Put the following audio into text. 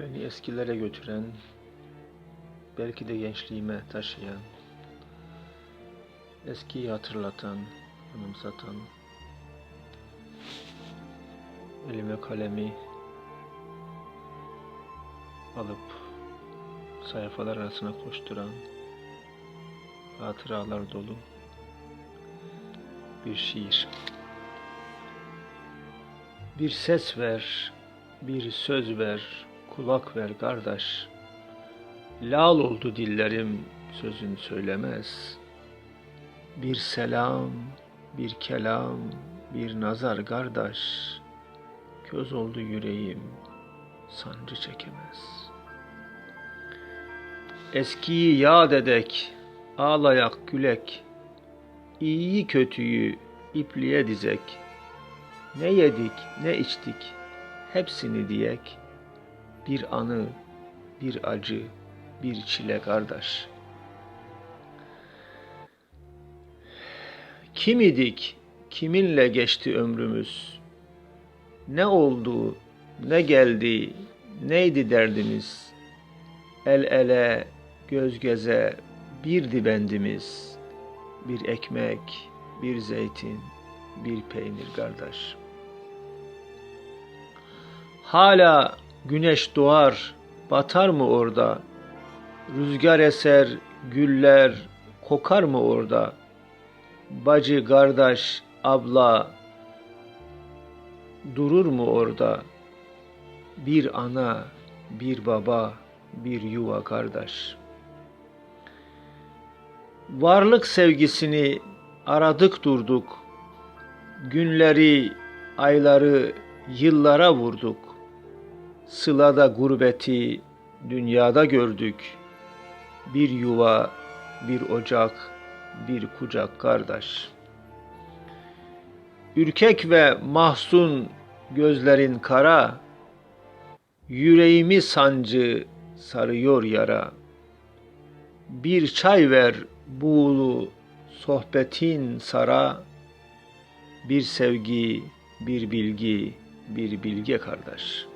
Beni eskilere götüren, belki de gençliğime taşıyan, eskiyi hatırlatan, anımsatan, elime kalemi alıp sayfalar arasına koşturan, hatıralar dolu bir şiir. Bir ses ver, bir söz ver, kulak ver kardeş. Lal oldu dillerim sözün söylemez. Bir selam, bir kelam, bir nazar kardeş. Köz oldu yüreğim, sancı çekemez. Eskiyi yad edek, ağlayak gülek. İyiyi kötüyü ipliğe dizek. Ne yedik, ne içtik, hepsini diyek. Bir anı, bir acı, bir çile kardeş. Kim idik, kiminle geçti ömrümüz? Ne oldu, ne geldi, neydi derdimiz? El ele, göz göze, birdi bendimiz. Bir ekmek, bir zeytin, bir peynir kardeş. Hala güneş doğar, batar mı orada? Rüzgar eser, güller kokar mı orada? Bacı, kardeş, abla durur mu orada? Bir ana, bir baba, bir yuva kardeş. Varlık sevgisini aradık durduk. Günleri, ayları yıllara vurduk. Sılada gurbeti dünyada gördük. Bir yuva, bir ocak, bir kucak kardeş. Ürkek ve mahzun gözlerin kara, yüreğimi sancı sarıyor yara. Bir çay ver buğulu sohbetin sara, bir sevgi, bir bilgi, bir bilge kardeş.''